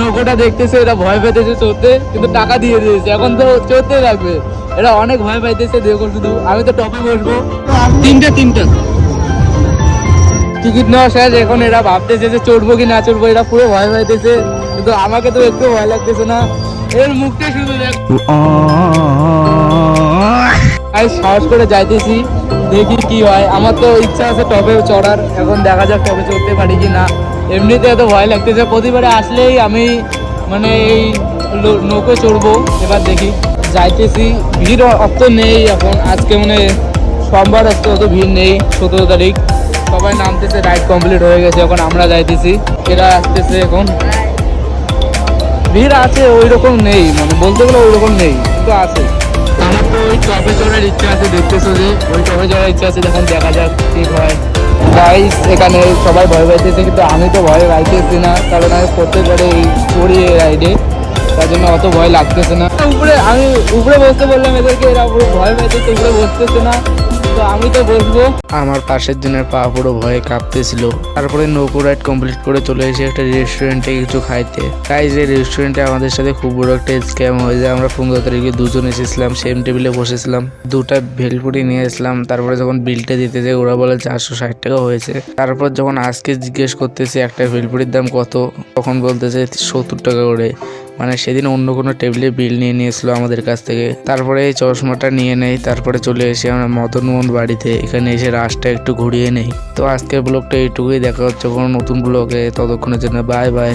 নৌকোটা দেখতেছে, এরা ভয় পেতেছে চড়তে, কিন্তু টাকা দিয়ে দিয়েছে। এখন তো চড়তে লাগবে এরা অনেক ভয় পাইতেছে, দেখো শুধু। আমি তো টপে বসবো। তিনটা তিনটা। টিকিট নেওয়া শেষ, এখন এরা ভাবতেছে যে চড়বো কি না চড়বো, এরা পুরো ভয় পাইতেছে। কিন্তু আমাকে তো একটু ভয় লাগতেছে না। এর মুখটা শুধু দেখ। আমি সাহস করে যাইতেছি। দেখি কি হয়। আমার তো ইচ্ছা আছে টবে চড়ার। এখন দেখা যাক টবে চড়তে পারি কি না। এমনিতে এত ভয় লাগতেছে। প্রতিবারে আসলেই আমি মানে এই নৌকো চড়বো, এবার দেখি। যাইতেছি, ভিড় অত নেই এখন। আজকে মানে সোমবার, আজকে অত ভিড় নেই, সতেরো তারিখ। সবাই নামতেছে রাইড কমপ্লিট হয়ে গেছে, এখন আমরা যাইতেছি। এরা আসতেছে এখন। ভিড় আছে ওই রকম নেই মানে বলতে গেলে ওই রকম নেই, কিন্তু আছে। আমার তো ওই টপে চড়ার ইচ্ছা আছে, দেখতেছো যে, ওই টপে চড়ার ইচ্ছা আছে যখন দেখা যাক ঠিক হয়। গাইস এখানে সবাই ভয় পাইতেছে, কিন্তু আমি তো ভয় পাইতেছি না, কারণ আমি প্রত্যেকবারে এই চড়ি এই রাইডে তার জন্য অত ভয় লাগতেছে না। উপরে, আমি উপরে বসতে বললাম এদেরকে, এরা ভয় পাইতেছে, উপরে বসতেছে না। আমার পাশের দিনের পা পুরো ভয়ে কাঁপতেছিল। তারপরে নৌকো রাইড কমপ্লিট করে চলে এসে একটা রেস্টুরেন্টে কিছু খাইতে। তাই যে রেস্টুরেন্টে আমাদের সাথে খুব বড় একটা স্ক্যাম হয়ে যায় আমরা পনেরো তারিখে দুজন এসেছিলাম সেম টেবিলে বসেছিলাম। দুটা ভেলপুরি নিয়ে এসলাম তারপরে যখন বিলটা দিতে যাই ওরা বলে চারশো ষাট টাকা হয়েছে। তারপর যখন আজকে জিজ্ঞেস করতেছি, একটা ভেলপুরির দাম কত? তখন বলতেছে সত্তর টাকা করে। মানে সেদিন অন্য কোনো টেবিলে বিল নিয়ে নিয়েছিল আমাদের কাছ থেকে। তারপরে এই চশমাটা নিয়ে নেই, তারপরে চলে এসে আমরা মদনমোহন বাড়িতে, এখানে এসে রাসটা একটু ঘুরিয়ে নেই। তো আজকের ব্লগটা এইটুকুই, দেখা হচ্ছে কোনো নতুন ব্লগে, ততক্ষণের জন্য বাই বাই